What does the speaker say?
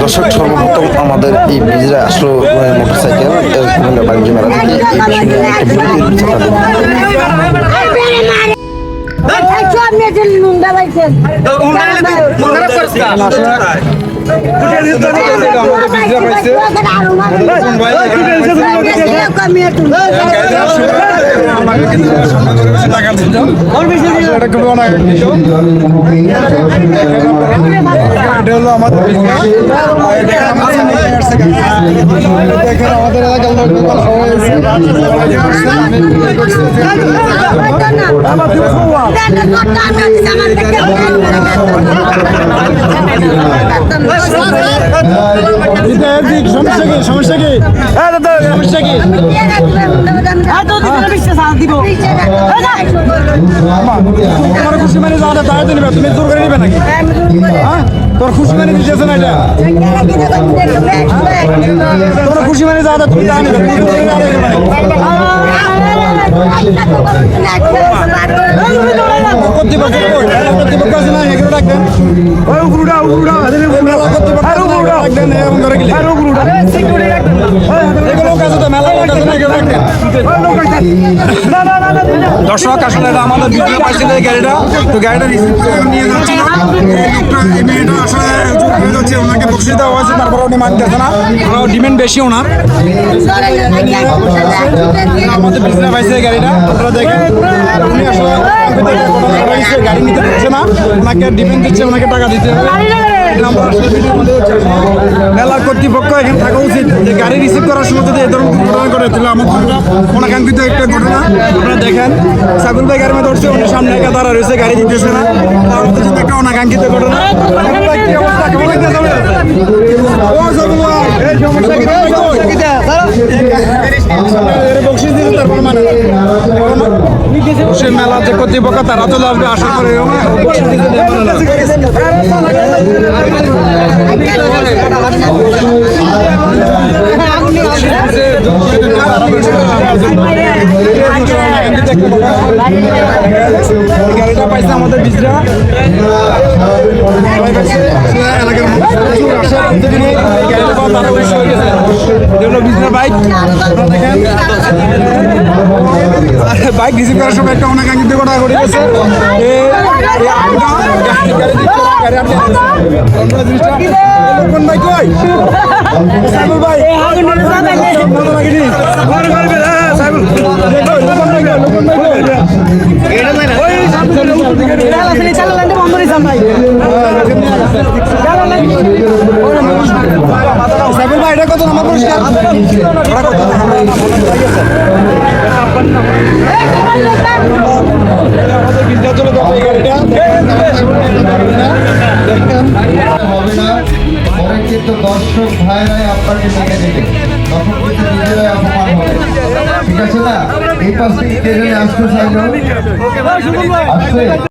দর্শক সর্বপ্রথম আমাদের এই বিজরা আসলো মোটরসাইকেল। বাণিজ্য মেলা থেকে এই বিষয়ে নিয়ে একটা নুনটা পাইছেন এটা হলো আমাদের হ্যাঁ মানে তাই তো তুমি জোর করে নিবে নাকি হ্যাঁ তোর খুশি মানে দিতেছে না এটা তোর খুশি মানে যাওয়াটা তুমি তা নিবে তুমি জোর করে যাওয়া নিবে কর্তৃপক্ষ কই? মেলা কর্তৃপক্ষ আছে না এগুলো রাখবেন ওই উগুরুডা উগুরুডা মেলা কর্তৃপক্ষ না, এগুলো রাখবেন এরকম করে গেলে এগুলো কাছে তো মেলা লোক আছে না এগুলো রাখবেন দর্শক আসলে আমাদের ভিডিও গাড়িটা তো গাড়িটা নিয়ে যাচ্ছি না বসিয়ে দেওয়া হয়েছে তারপর উনি মানতেছে না। ডিমান্ড বেশি ওনার আমাদের পিছনে পাইছে গাড়িটা, আপনারা দেখেন। উনি আসলে গাড়ি নিতে পারছে না। ওনাকে ডিমান্ড দিচ্ছে, ওনাকে টাকা দিতে হবে। আমরা মেলার কর্তৃপক্ষ এখানে থাকা উচিত যে গাড়ি রিসিভ করার সময় যদি এই ধরনের ঘটনা করে তাহলে আমার অনাকাঙ্ক্ষিত একটা ঘটনা। আপনারা দেখেন সাইকুল ভাই গাড়ি উনি সামনে একা দাঁড়া রয়েছে, গাড়ি দিতেছে না। তার মধ্যে একটা অনাকাঙ্ক্ষিত ঘটনা সাইকুল ভাই, কি অবস্থা? কেমন লাগতেছে আপনার? ও সাইকুল ভাই, এই সমস্যা কি? এই সে মেলা যে কর্তৃপক্ষ তারা চলে আসবে আশা করে। গাড়িটা পাইছে আমাদের বিজরা। এলাকার বিজরা বাইক। বাইক রিসিভ করার সময় একটা অনাকাঙ্ক্ষিত ঘটনা ঘটে গেছে। এটা কত নাম্বার পুরস্কার? কিন্তু দর্শক ভাইরাই আপনাকে মেনে নেবে তখন কিন্তু নিজেরাই অপমান হবে ঠিক আছে না এই পাশ আসতে চাইলো? আসছে।